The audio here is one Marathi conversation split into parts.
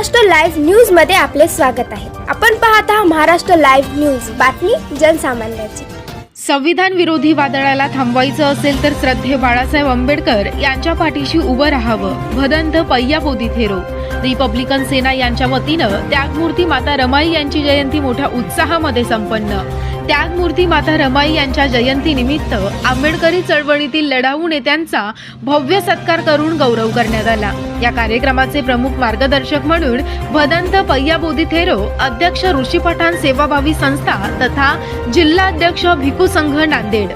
महाराष्ट्र लाईव्ह न्यूजमध्ये आपले स्वागत आहे. आपण पाहत आहात महाराष्ट्र लाईव्ह न्यूज. बातमी जनसामान्याची. संविधान विरोधी वादळाला थांबवायचं असेल तर श्रद्धे बाळासाहेब आंबेडकर यांच्या पाठीशी उभं राहावं. भदंत पय्यापोदी थेरो. रिपब्लिकन सेना यांच्या वतीनं त्यागमूर्ती माता रमाई यांची जयंती मोठ्या उत्साहामध्ये संपन्न. त्यागमूर्ती माता रमाई यांच्या जयंतीनिमित्त आंबेडकरी चळवळीतील लढाऊ नेत्यांचा भव्य सत्कार करून गौरव करण्यात आला. या कार्यक्रमाचे प्रमुख मार्गदर्शक म्हणून भदंत पय्याबोधी थेरो अध्यक्ष ऋषी पठाण सेवाभावी संस्था तथा जिल्हाध्यक्ष भिकू संघ नांदेड.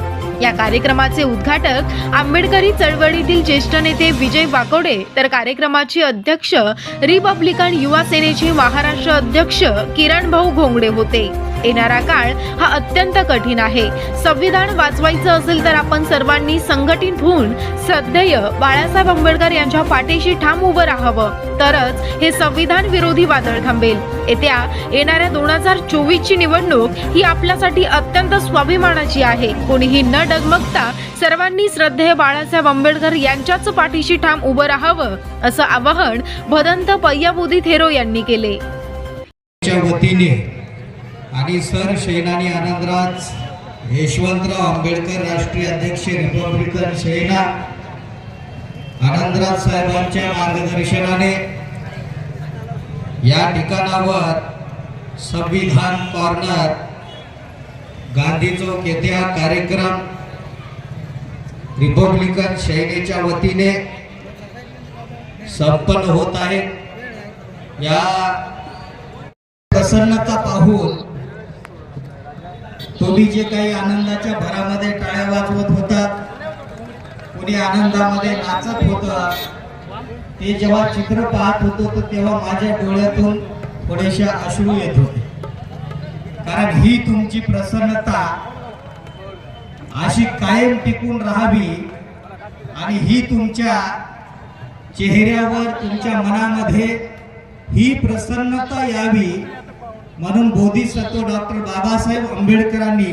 या कार्यक्रमाचे उद्घाटक आंबेडकरी चळवळीतील ज्येष्ठ नेते विजय वाकोडे. तर कार्यक्रमाचे अध्यक्ष रिपब्लिकन युवा सेनेचे महाराष्ट्र अध्यक्ष किरण भाऊ घोंगडे होते. येणारा काळ हा अत्यंत कठीण आहे. संविधान वाचवायचं असेल तर आपण सर्वांनी संघटित होऊन श्रद्धेय बाळासाहेब आंबेडकर यांच्या पाठीशी ठाम उभं राहावं. तरच हे संविधान विरोधी वादळ थांबेल. येत्या येणाऱ्या दोन हजार चोवीस ची निवडणूक ही आपल्यासाठी अत्यंत स्वाभिमानाची आहे. कोणीही न डगमगता सर्वांनी श्रद्धेय बाळासाहेब आंबेडकर यांच्याच पाठीशी ठाम उभं राहावं असं आवाहन भदंत पय्याबोधी थेरो यांनी केले. वतीने आणि सर सेनानी आनंदराज यशवंतराव आंबेडकर राष्ट्रीय अध्यक्ष रिपब्लिकन सेना. आनंदराज साहेबांच्या मार्गदर्शनाने या ठिकाणावर संविधान कॉर्नर गांधी चौक येथे हा कार्यक्रम रिपब्लिकन सेनेच्या वतीने संपन्न होत आहे. या प्रसन्नता पाहून तुम्ही जे काही आनंदाच्या भरामध्ये टाळ्या वाजवत होतात कोणी आनंदामध्ये नाचत होत ते जेव्हा चित्र पाहत होतो तर तेव्हा माझ्या डोळ्यातून थोडेशा अश्रू येत होते. कारण ही तुमची प्रसन्नता अशी कायम टिकून राहावी आणि ही तुमच्या चेहऱ्यावर तुमच्या मनामध्ये ही प्रसन्नता यावी म्हणून बोधिसत्व डॉक्टर बाबासाहेब आंबेडकरांनी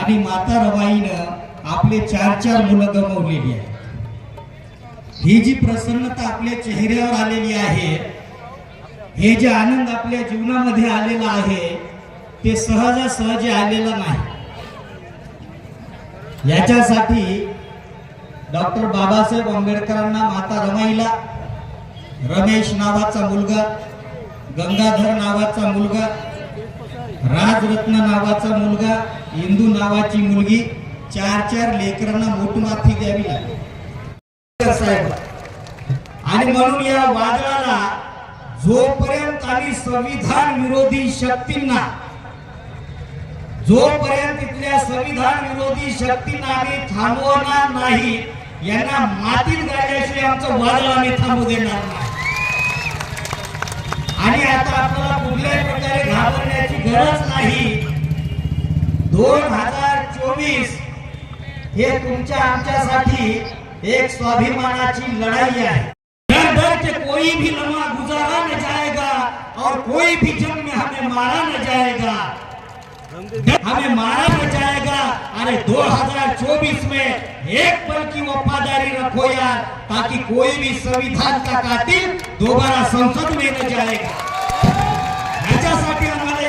आणि माता रवाईनं आपले चार चार मुलं गमावलेली आहे ही जी प्रसन्नता आपल्या चेहऱ्यावर आलेली आहे हे जे आनंद आपल्या जीवनामध्ये आलेला आहे ते सहजासहजी आलेलं नाही. याच्यासाठी डॉक्टर बाबासाहेब आंबेडकरांना माता रमाईला रमेश नावाचा मुलगा गंगाधर नावाचा मुलगा राजरत्न नावाचा मुलगा इंदू नावाची मुलगी चार चार लेकरांना मोठमाथी द्यावी लागली. साहेब आणि म्हणून या वादळाला जोपर्यंत आम्ही संविधान विरोधी शक्तींना जोपर्यंत इथल्या संविधान विरोधी शक्तींना आम्ही थांबवणार नाही यांना मातीत गाडल्याशिवाय आमचं वादळ आम्ही थांबू देणार नाही. आणि आता आपल्याला कुठल्याही प्रकारे घाबरण्या गरज नाही. दोन हज़ार चोवीस हे तुमच्या एक स्वाभिमानाची लढाई आहे. डर डर कोई भी लम्हा गुजारा न जाएगा और कोई भी जंग में हमें मारा न जाएगा। हमें मारा न जाएगा। अरे 2024 में एक पल की वफादारी रखो यार, ताकि कोई भी संविधान का कातिल दोबारा संसद में न जाएगा। ह्याच्यासाठी आम्हाला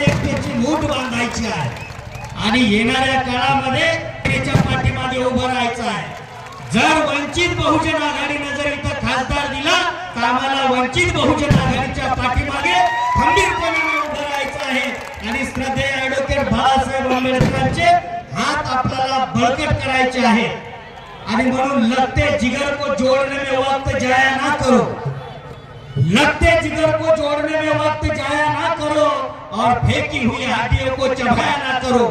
बांधायची आहे आणि येणाऱ्या काळामध्ये त्याच्या पाठीमागे उभं राहायचं आहे जर वंचित बहुजन आघाडीनं जर इथं खासदार दिला तर आम्हाला वंचित बहुजन आघाडीच्या पाठीमागे खंबीरपणे उभं राहायचं आहे. आणि श्रद्धेय ऍडव्होकेट बाळासाहेब आंबेडकरांचे हात आपल्याला बळकट करायचे आहे. आणि म्हणून लगते जिगर को जोड़ने में वक्त जाया ना करो. लगते जिगर को जोड़ने में वक्त जाया ना करो. और फेंकी हुई हड्डियों को चबाया ना करो।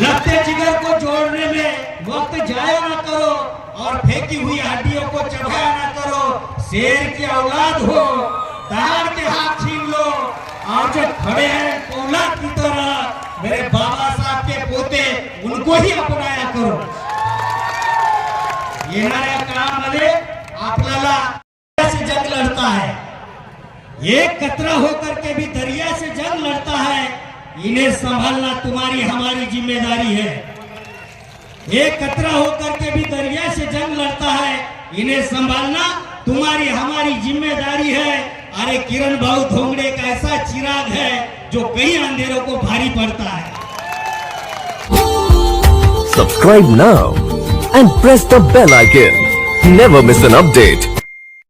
लगते जिगर को जोड़ने में वक्त जाया ना करो और फेंकी हुई हड्डियों को चबाया ना करो। शेर की औलाद हो ताड़ के हाथ छीन लो। और जो खड़े हैं औलाद की तरह, मेरे बाबा साहब के पोते उनको ही अपनाया करो। येणाऱ्या काळामध्ये आपल्याला जंग लड़ता है। एक कतरा होकर के भी दरिया से जंग लड़ता है। इन्हें संभालना तुम्हारी, हमारी ज़िम्मेदारी है। एक कतरा होकर के भी दरिया से जंग लड़ता है। इन्हें संभालना तुम्हारी, हमारी ज़िम्मेदारी है। अरे किरण भाऊ धोंगड़े एक ऐसा चिराग है जो कई अंधेरों को भारी पड़ता है। Subscribe now and press the bell icon. Never miss an update.